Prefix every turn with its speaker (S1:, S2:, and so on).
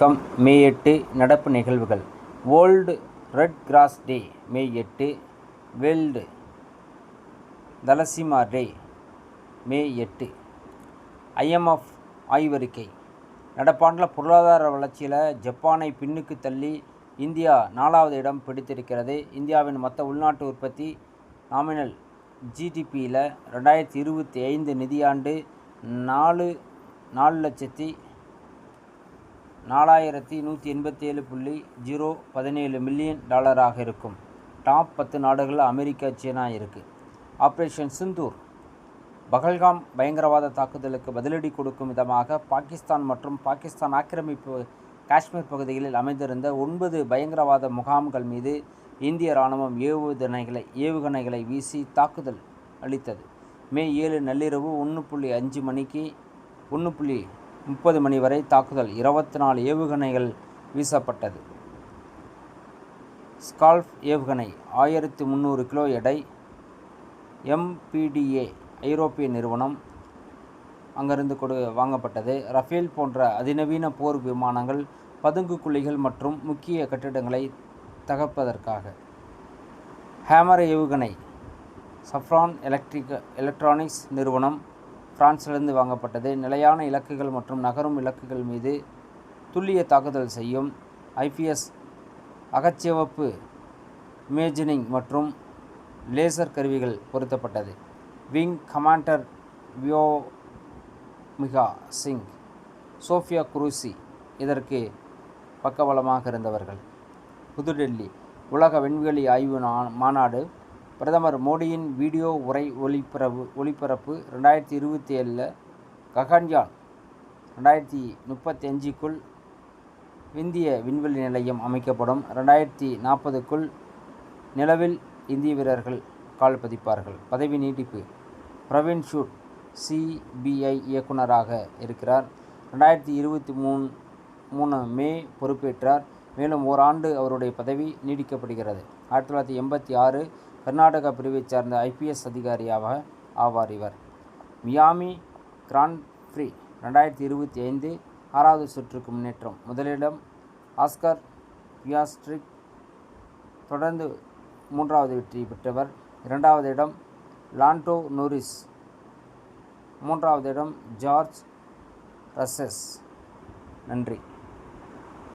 S1: Come மே எட்டு நடப்பு நிகழ்வுகள். வேர்ல்டு ரெட் கிராஸ் டே மே எட்டு. வேர்ல்டு தலசிமா டே மே எட்டு. ஐஎம்எஃப் ஆய்வறிக்கை நடப்பாண்டில் பொருளாதார வளர்ச்சியில் ஜப்பானை பின்னுக்கு தள்ளி இந்தியா நாலாவது இடம் பிடித்திருக்கிறது. இந்தியாவின் மொத்த உள்நாட்டு உற்பத்தி நாமினல் ஜிடிபியில் ரெண்டாயிரத்தி இருபத்தி ஐந்து நிதியாண்டு நாலு நாலு லட்சத்தி நாலாயிரத்தி நூற்றி எண்பத்தி ஏழு புள்ளி ஜீரோ பதினேழு மில்லியன் டாலராக இருக்கும். டாப் பத்து நாடுகள் அமெரிக்கா சீனா இருக்குது ஆப்ரேஷன் சிந்தூர். பகல்காம் பயங்கரவாத தாக்குதலுக்கு பதிலடி கொடுக்கும் விதமாக பாகிஸ்தான் மற்றும் பாகிஸ்தான் ஆக்கிரமிப்பு காஷ்மீர் பகுதிகளில் அமைந்திருந்த ஒன்பது பயங்கரவாத முகாம்கள் மீது இந்திய இராணுவம் ஏவுகணைகளை ஏவுகணைகளை வீசி தாக்குதல் அளித்தது. மே ஏழு நள்ளிரவு ஒன்று புள்ளி அஞ்சு மணிக்கு ஒன்று புள்ளி முப்பது மணி வரை தாக்குதல். இருபத்தி நாலு ஏவுகணைகள் வீசப்பட்டது. ஸ்கால்ஃப் ஏவுகணை ஆயிரத்தி முந்நூறு கிலோ எடை. எம்பிடிஏ ஐரோப்பிய நிறுவனம் அங்கிருந்து கொடு வாங்கப்பட்டது. ரஃபேல் போன்ற அதிநவீன போர் விமானங்கள் பதுங்கு குழிகள் மற்றும் முக்கிய கட்டிடங்களை தகர்ப்பதற்காக. ஹேமர் ஏவுகணை சஃப்ரான் எலக்ட்ரிக் எலக்ட்ரானிக்ஸ் நிறுவனம் பிரான்சிலிருந்து வாங்கப்பட்டது. நிலையான இலக்குகள் மற்றும் நகரும் இலக்குகள் மீது துல்லிய தாக்குதல் செய்யும் ஐபிஎஸ் அகச்சிவப்பு இமேஜினிங் மற்றும் லேசர் கருவிகள் பொருத்தப்பட்டது. விங் கமாண்டர் வியோமிகா சிங் சோஃபியா குரூசி இதற்கு பக்கபலமாக இருந்தவர்கள். புதுடெல்லி உலக விண்வெளி ஆய்வு மாநாடு பிரதமர் மோடியின் வீடியோ உரை ஒளிபரப்பு ஒளிபரப்பு ரெண்டாயிரத்தி இருபத்தி ஏழில் ககன்யான் ரெண்டாயிரத்தி முப்பத்தி அஞ்சுக்குள் இந்திய விண்வெளி நிலையம் அமைக்கப்படும். ரெண்டாயிரத்தி நாற்பதுக்குள் நிலவில் இந்திய வீரர்கள் கால் பதிப்பார்கள். பதவி நீட்டிப்பு. பிரவீன் ஷூட் சிபிஐ இயக்குனராக இருக்கிறார். ரெண்டாயிரத்தி இருபத்தி மூணு மூணு மே பொறுப்பேற்றார். மேலும் ஓராண்டு அவருடைய பதவி நீடிக்கப்படுகிறது ஆயிரத்தி தொள்ளாயிரத்தி எண்பத்தி ஆறு கர்நாடகா பிரிவைச் சார்ந்த ஐபிஎஸ் அதிகாரியாக ஆவார் இவர். மியாமி கிராண்ட் ஃப்ரீ ரெண்டாயிரத்தி இருபத்தி ஐந்து ஆறாவது சுற்றுக்கு முன்னேற்றம். முதலிடம் ஆஸ்கர் பியாஸ்ட்ரிக் தொடர்ந்து மூன்றாவது வெற்றி பெற்றவர். இரண்டாவது இடம் லாண்டோ நோரிஸ். மூன்றாவது இடம் ஜார்ஜ் ரசஸ் நன்றி.